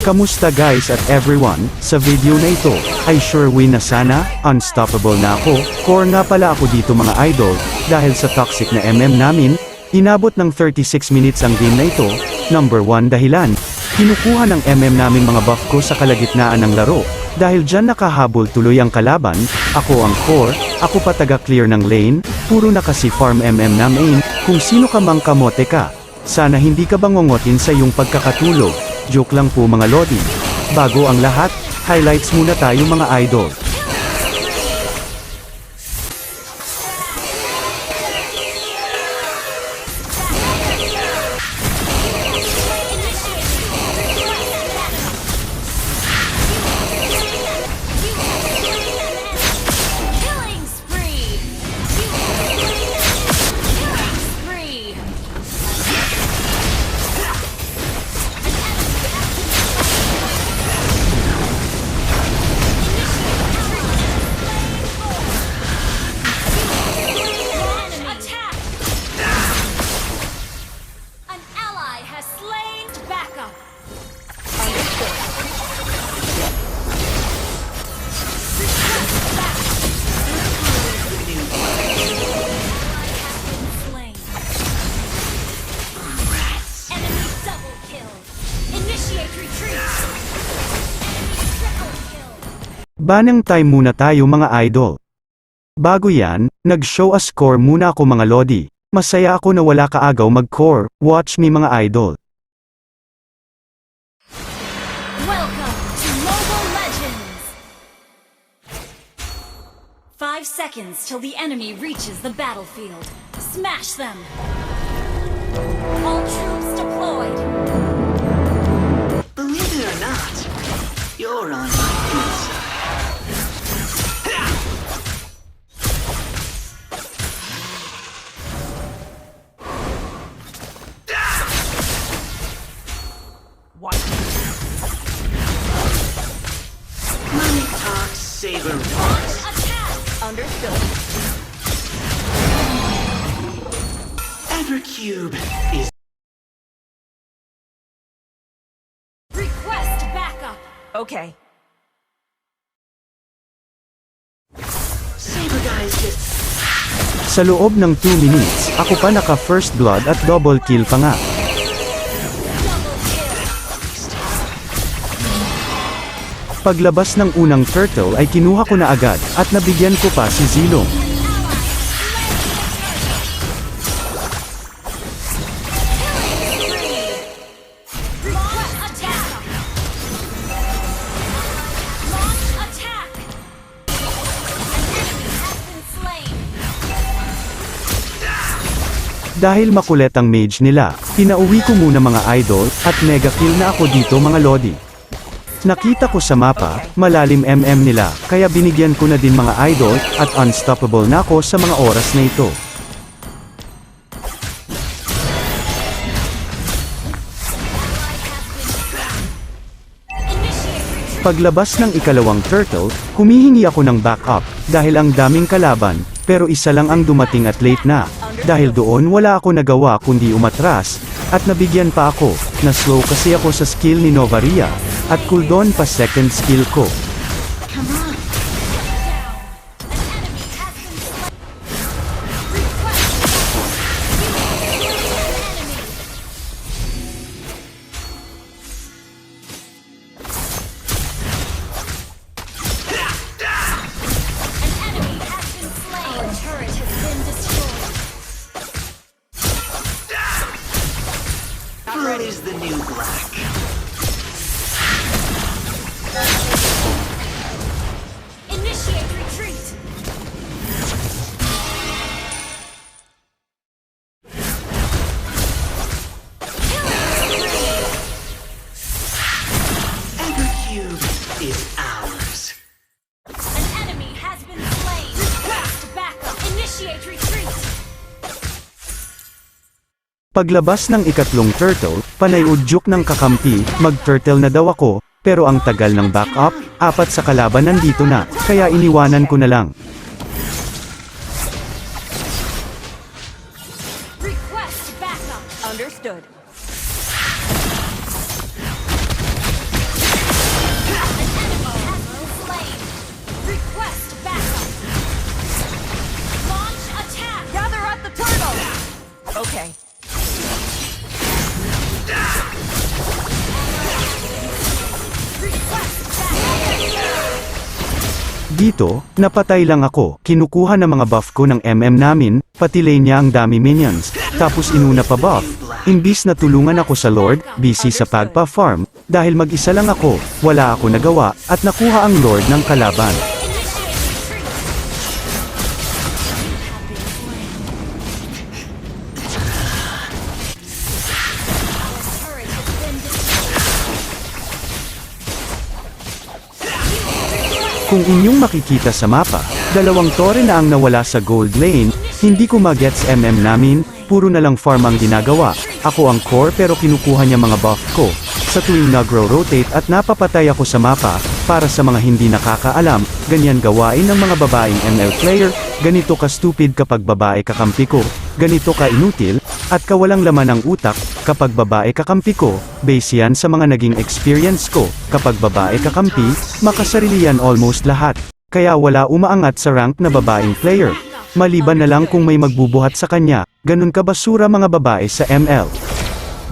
Kamusta guys at everyone, sa video na ito, ay sure win na sana, unstoppable na ako, core nga pala ako dito mga idol, dahil sa toxic na MM namin, inabot ng 36 minutes ang game na ito, number 1 dahilan, kinukuha ng MM namin mga buff ko sa kalagitnaan ng laro, dahil dyan nakahabol tuloy ang kalaban, ako ang core, ako pa taga clear ng lane, puro na kasi farm MM na main, kung sino ka mang kamote ka, sana hindi ka bangongotin sa iyong pagkakatulog. Joke lang po mga lodi. Bago ang lahat, highlights muna tayo mga idol. Banang time muna tayo mga idol. Bago yan, nag-show a score muna ako mga lodi. Masaya ako na wala kaagaw mag-core, watch me mga idol. Welcome to Mobile Legends! Five seconds till the enemy reaches the battlefield. Smash them! All troops deployed! Believe it or not, you're on my good Evercube is Request backup! Okay. Saber guys just Sa loob ng 2 minutes, ako pa naka first blood at double kill pa nga. Paglabas ng unang turtle ay kinuha ko na agad, at nabigyan ko pa si Zilong. Dahil makulet ang mage nila, pinauwi ko muna mga idol, at mega kill na ako dito mga lodi. Nakita ko sa mapa, malalim MM nila, kaya binigyan ko na din mga idol, at unstoppable na ako sa mga oras na ito. Paglabas ng ikalawang turtle, humihingi ako ng backup, dahil ang daming kalaban, pero isa lang ang dumating at late na. Dahil doon wala ako nagawa kundi umatras, at nabigyan pa ako, na slow kasi ako sa skill ni Novaria, at cooldown pa second skill ko. Paglabas ng ikatlong turtle, panay udyok ng kakampi, mag-turtle na daw ako, pero ang tagal ng backup, apat sa kalaban nandito na, kaya iniwanan ko na lang. Understood. Okay. Dito, napatay lang ako, kinukuha ng mga buff ko ng MM namin, pati lane niya ang dami minions, tapos inuna pa buff. Imbis na tulungan ako sa Lord, busy sa Pagpa Farm, dahil mag-isa lang ako, wala ako nagawa, at nakuha ang Lord ng kalaban. Kung inyong makikita sa mapa, dalawang tore na ang nawala sa gold lane, hindi ko magets MM namin, puro na lang farm ang ginagawa. Ako ang core pero kinukuha niya mga buff ko. Sa tuwing nagro-rotate at napapatay ako sa mapa, para sa mga hindi nakakaalam, ganyan gawain ng mga babaeng ML player, ganito ka stupid kapag babae kakampi ko, ganito ka inutil, at kawalang laman ng utak, kapag babae kakampi ko, base yan sa mga naging experience ko, kapag babae kakampi, makasarili yan almost lahat. Kaya wala umaangat sa rank na babaeng player. Maliban na lang kung may magbubuhat sa kanya, ganun ka basura mga babae sa ML.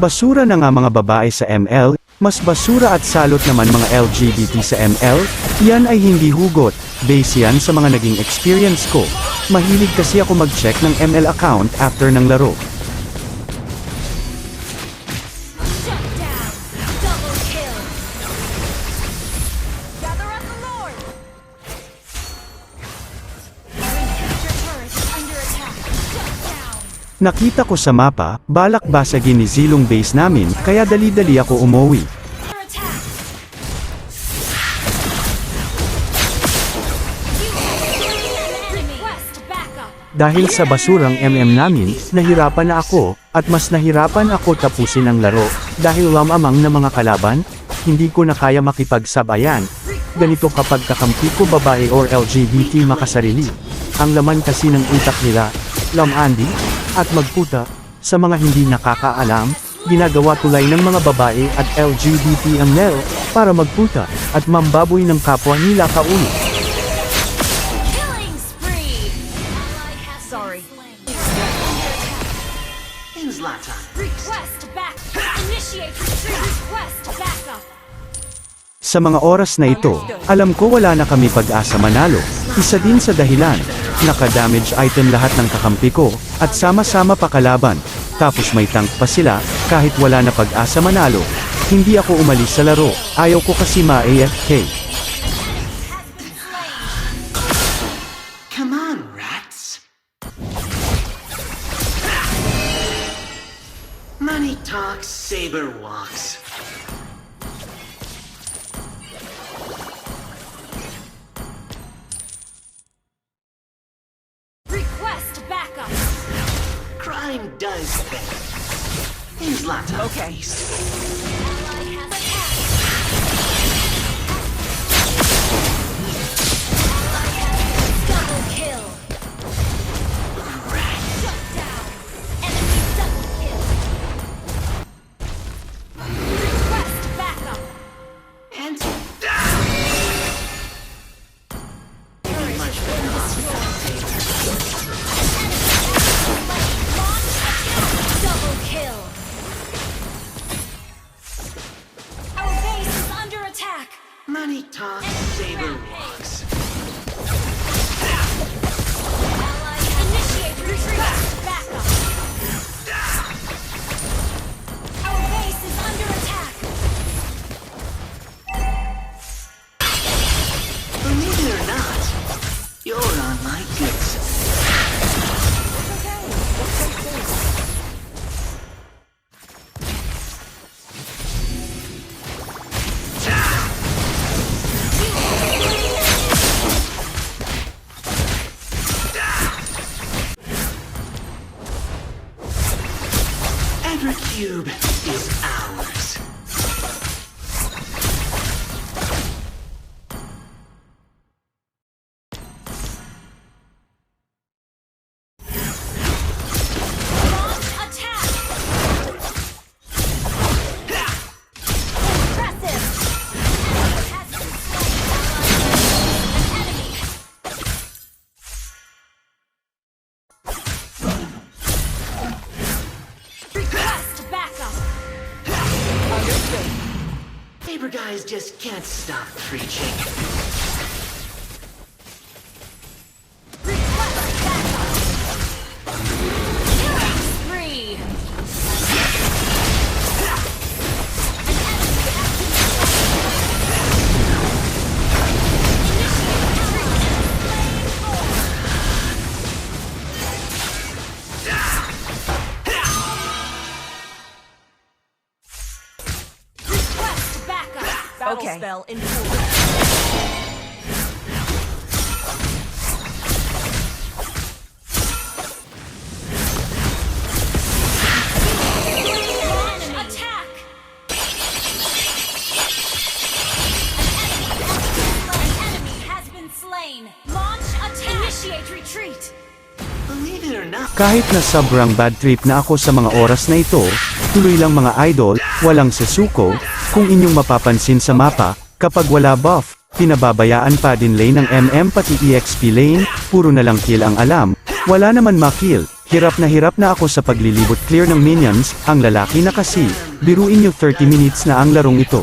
Basura na nga mga babae sa ML, mas basura at salot naman mga LGBT sa ML, yan ay hindi hugot, base yan sa mga naging experience ko. Mahilig kasi ako mag-check ng ML account after ng laro. Nakita ko sa mapa, balak basagin ni Zilong base namin, kaya dali-dali ako umuwi. Dahil sa basurang MM namin, nahirapan na ako, at mas nahirapan ako tapusin ang laro, dahil lamamang na mga kalaban, hindi ko na kaya makipagsabayan. Ganito kapag kakampi ko babae or LGBT makasarili. Ang laman kasi ng utak nila, lamandi, at magputa, sa mga hindi nakakaalam, ginagawa tulay ng mga babae at LGBT ang NEL, para magputa, at mambaboy ng kapwa nila kaulo. Sa mga oras na ito, alam ko wala na kami pag-asa manalo. Isa din sa dahilan, naka-damage item lahat ng kakampi ko, at sama-sama pa kalaban. Tapos may tank pa sila, kahit wala na pag-asa manalo. Hindi ako umalis sa laro, ayaw ko kasi ma-AFK. Come on, rats. Money talks, saber walks. Okay. Money talks, saber walks. Saber guys just can't stop preaching. Believe it or not, Kahit na sobrang bad trip na ako sa mga oras na ito, tuloy lang mga idol, walang sesuko, kung inyong mapapansin sa mapa, kapag wala buff, pinababayaan pa din lane ng MM pati EXP lane, puro na lang kill ang alam, wala naman makill, hirap na hirap na ako sa paglilibot clear ng minions, ang lalaki na kasi, biruin nyo 30 minutes na ang larong ito.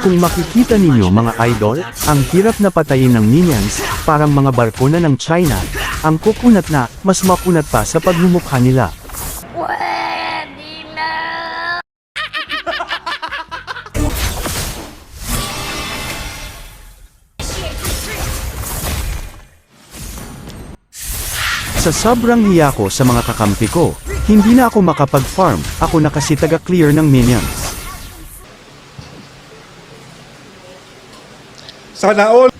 Kung makikita ninyo mga idol, ang hirap na patayin ng minions, parang mga barko na ng China, ang kukunat na, mas makunat pa sa pagmumukha nila. Initiate retreat! Sa sobrang hiya ko sa mga kakampi ko, hindi na ako makapag-farm, ako na kasi taga-clear ng minions. Sana all!